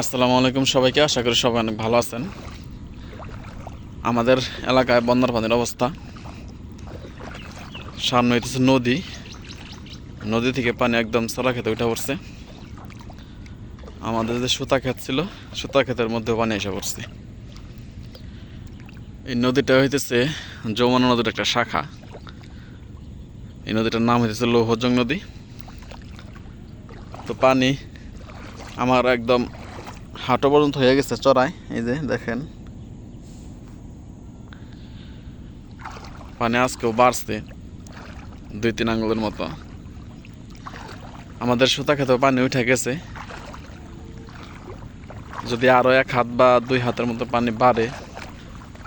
আসসালামু আলাইকুম সবাইকে। আশা করি সবাই অনেক ভালো আছেন। আমাদের এলাকায় বন্যার পানির অবস্থা। সামনে হইতেছে নদী। নদী থেকে পানি একদম চলা খেতে উঠে পড়ছে। আমাদের যে সুতা ক্ষেত ছিল, সুতা ক্ষেতের মধ্যে পানি এসে পড়ছে। এই নদীটা হইতেছে যমুনা নদীর একটা শাখা। এই নদীটার নাম হইতেছে লৌহজং নদী। তো পানি আমার একদম হাঁটো পর্যন্ত হয়ে গেছে চড়ায় এই যে দেখেন। পানি আজকেও বাড়ছে দুই তিন আঙ্গুলের মতো। আমাদের সুতা খেতেও পানি উঠে গেছে। যদি আরও এক হাত বা দুই হাতের মতো পানি বাড়ে,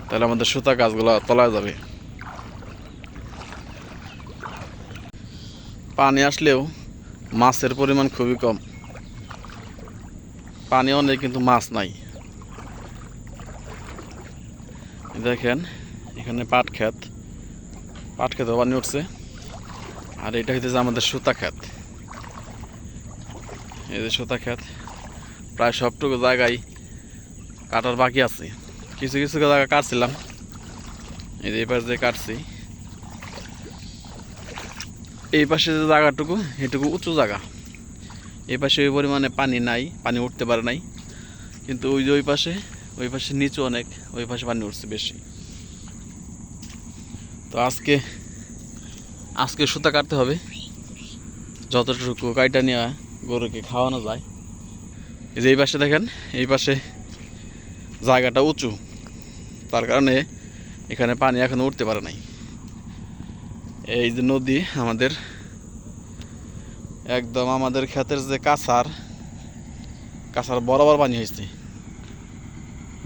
তাহলে আমাদের সুতা গাছগুলো তলায় যাবে। পানি আসলেও মাছের পরিমাণ খুবই কম। পানি অনেক কিন্তু মাছ নাই। দেখেন, এখানে পাট ক্ষেত। পাট ক্ষেত পানি উঠছে আর এটা হইতেছে আমাদের সুতা ক্ষেত। এই যে সুতা ক্ষেত, প্রায় সবটুকু জায়গায় কাটার বাকি আছে। কিছু কিছু জায়গা কাটছিলাম। এই যে পাশে যে কাটছি। এই পাশে যে জায়গাটুকু, এটুকু উঁচু জায়গা। এই পাশে ওই পরিমাণে পানি নাই, পানি উঠতে পারে নাই। কিন্তু ওই যে ওই পাশে ওই পাশে নিচু অনেক, ওই পাশে পানি উঠছে বেশি। তো আজকে আজকে সুতা কাটতে হবে। যতটুকু কাইটা নিয়ে গরুকে খাওয়ানো যায়। এই যে এই পাশে দেখেন, এই পাশে জায়গাটা উঁচু। তার কারণে এখানে পানি এখনও উঠতে পারে নাই। এই যে নদী আমাদের একদম আমাদের ক্ষেতের যে কাঁচার কাঁচার বরাবর পানি হয়েছে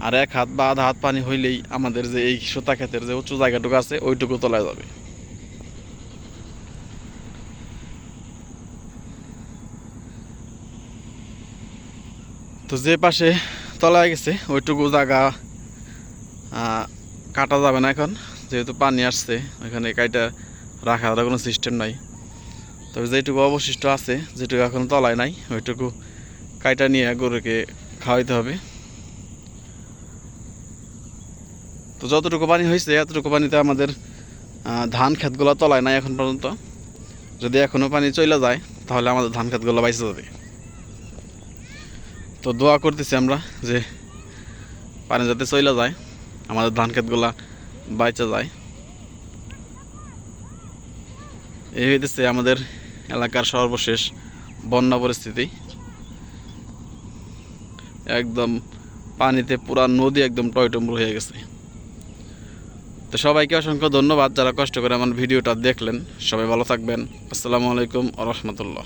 আর এক হাত বা আধা হাত পানি হইলেই আমাদের যে এই সুতা ক্ষেতের যে উঁচু জায়গাটুকু আছে, ওইটুকু তলায় যাবে। তো যে পাশে তলায় গেছে, ওইটুকু জায়গা কাটা যাবে না এখন। যেহেতু পানি আসছে, ওইখানে কাইটা রাখার কোনো সিস্টেম নাই। তবে যেটুকু অবশিষ্ট আছে, যেটুকু এখন তলায় নাই, ওইটুকু কাইটা নিয়ে গরুকে খাওয়াইতে হবে। তো যতটুকু পানি হয়েছে, এতটুকু পানিতে আমাদের ধান ক্ষেতগুলো তলায় নাই এখন পর্যন্ত। যদি এখনও পানি চলে যায়, তাহলে আমাদের ধান ক্ষেতগুলো বাইসে যাবে। তো দোয়া করতেছি আমরা যে পানি যাতে চলে যায়, আমাদের ধান ক্ষেতগুলা বাইচা যায়। এই হইতেছে আমাদের এলাকার সর্বশেষ বন্যা পরিস্থিতি। একদম পানিতে পুরা নদী একদম টয়টম্বুর হয়ে গেছে। তো সবাইকে অসংখ্য ধন্যবাদ যারা কষ্ট করে আমার ভিডিওটা দেখলেন। সবাই ভালো থাকবেন। আসসালামু আলাইকুম রহমতুল্লাহ।